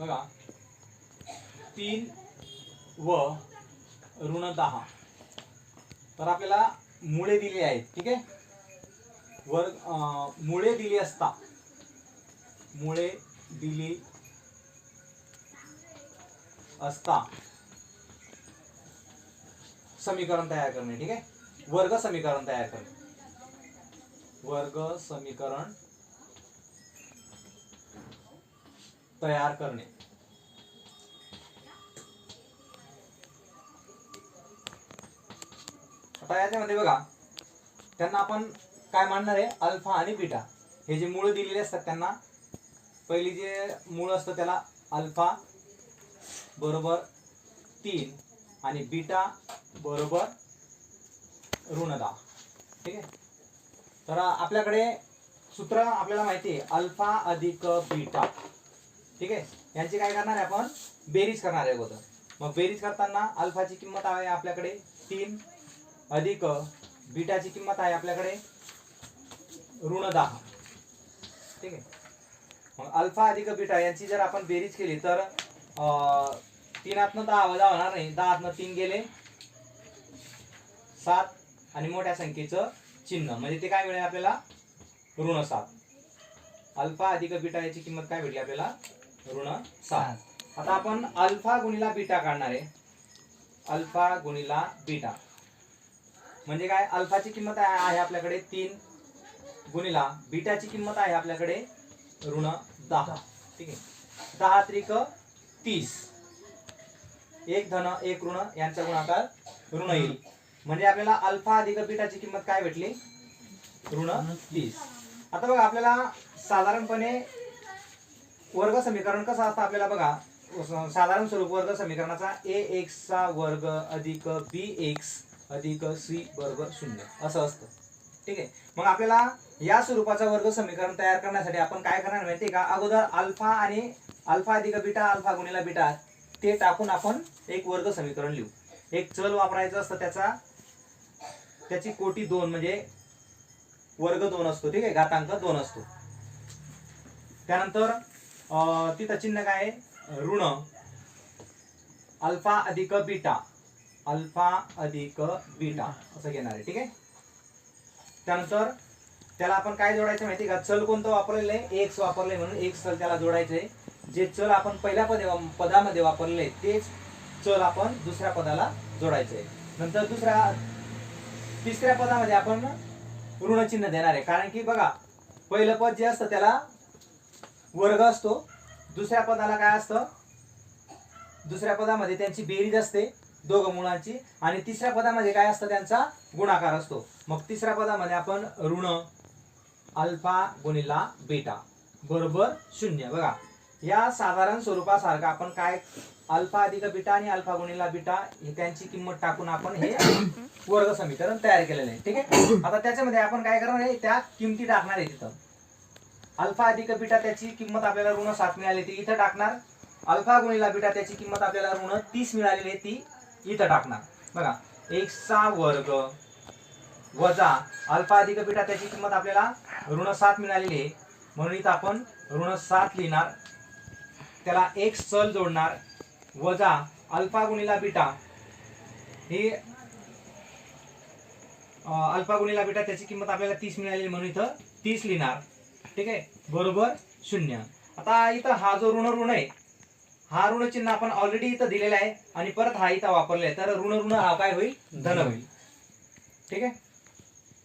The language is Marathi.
बघा. तीन व ऋण दहा. तर आपल्याला मुळे दिली आहेत ठीक आहे? वर्ग मुळे दिली असता. मुळे दिली असता. समीकरण तयार करणे ठीक आहे? वर्ग समीकरण तयार करणे. वर्ग समीकरण तयार करणे. आता याच्यामध्ये बघा त्यांना आपण काय मानणार आहे? अल्फा आणि बीटा. हे जे मूळ दिलेले असतात त्यांना पहिली जे मूळ असतं त्याला अल्फा बरोबर तीन आणि बीटा बरोबर ऋण दहा ठीक आहे? तर आपल्याकडे सूत्र आपल्याला माहिती आहे अल्फा अधिक बीटा. ठीक आहे? यांची काय करणार आहे आपण? बेरीज करणार आहे अगोदर. मग बेरीज करताना अल्फाची किंमत आहे आपल्याकडे तीन अधिक बीटाची किंमत आहे आपल्याकडे ऋण दहा. ठीक आहे? मग अल्फा अधिक बीटा यांची जर आपण बेरीज केली तर तीनातनं दहा वजा होणार नाही. दहातनं तीन गेले सात आणि मोठ्या संख्येचं चिन्ह. म्हणजे ते काय मिळेल आपल्याला? ऋण सात. अल्फा अधिक बीटा याची किंमत काय भेटली आपल्याला? ऋण सात. आता आपण अल्फा गुणिला बीटा काढणार आहे. अल्फा गुणिला बीटा. म्हणजे काय? अल्फाची किंमत आहे आपल्याकडे तीन गुणिला बीटाची किंमत आहे आपल्याकडे ऋण दहा. ठीक आहे? दहा त्रिक तीस. एक धन एक ऋण यांचा गुणाकार ऋण येईल. म्हणजे आपल्याला अल्फा अधिक बीटाची किंमत काय भेटली? ऋण तीस. आता बघा आपल्याला साधारणपणे वर्ग समीकरण कसं असतं आपल्याला बघा? साधारण स्वरूप वर्ग समीकरणाचा ए एक्सचा वर्ग अधिक बी एक्स अधिक सी वर्ग शून्य. असं असतं. ठीक आहे? मग आपल्याला या स्वरूपाचा वर्ग समीकरण तयार करण्यासाठी आपण काय करणार माहिती आहे का? अगोदर अल्फा आणि अल्फा अधिक बीटा अल्फा गुणिला बीटा ते टाकून आपण एक वर्ग समीकरण लिहू. एक चल वापरायचं असतं त्याचा. त्याची कोटी दोन म्हणजे वर्ग दोन असतो. ठीक आहे? घातांक दोन असतो. त्यानंतर तिथं चिन्ह काय आहे? ऋण. अल्फा अधिक बीटा. अल्फा अधिक बीटा. असं घेणार आहे ठीक आहे? त्यानंतर त्याला आपण काय जोडायचं माहिती का? चल कोणतं वापरलेलं आहे? एक्स वापरले म्हणून एक चल त्याला जोडायचंय जे चल आपण पहिल्या पदे पदामध्ये वापरले तेच चल आपण दुसऱ्या पदाला जोडायचंय नंतर दुसऱ्या तिसऱ्या पदामध्ये आपण ऋणचिन्ह देणार आहे. कारण की बघा पहिलं पद जे असतं त्याला वर्ग असतो. दुसऱ्या पदाला काय असतं? दुसऱ्या पदामध्ये त्यांची बेरीज असते दोघं मुळांची. आणि तिसऱ्या पदामध्ये काय असतं? त्यांचा गुणाकार असतो. मग तिसऱ्या पदामध्ये आपण ऋण अल्फा गुणिला बेटा. बरोबर? शून्य. बघा. या साधारण स्वरूपासारखं आपण काय अल्फा अधिक बिटा आणि अल्फा गुणिला बिटा हे त्यांची किंमत टाकून आपण हे वर्ग समीकरण तयार केलेलं आहे. ठीक आहे? आता त्याच्यामध्ये आपण काय करणार आहे? त्या किमती टाकणार आहे तिथं. अल्फा अधिक बीटा त्याची किंमत आपल्याला ऋण सात मिळाली ती इथं टाकणार. अल्फा गुणिला बीटा त्याची किंमत आपल्याला ऋण तीस मिळालेली आहे ती इथं टाकणार. बघा एक्सचा वर्ग वजा अल्फा अधिक बीटा त्याची किंमत आपल्याला ऋण सात मिळालेली आहे. म्हणून इथं आपण ऋण सात लिहिणार. त्याला एक चल जोडणार. वजा अल्फा गुणिला बीटा ही अल्फा गुणिला बीटा त्याची किंमत आपल्याला तीस मिळालेली म्हणून इथं तीस लिहिणार. ठीक आहे? बरोबर शून्य. आता इथं हा जो ऋण ऋण आहे हा ऋण चिन्ह आपण ऑलरेडी इथं दिलेला आहे आणि परत हा इथं वापरलेला आहे तर ऋण ऋण हा काय होईल? धन होईल. ठीक आहे?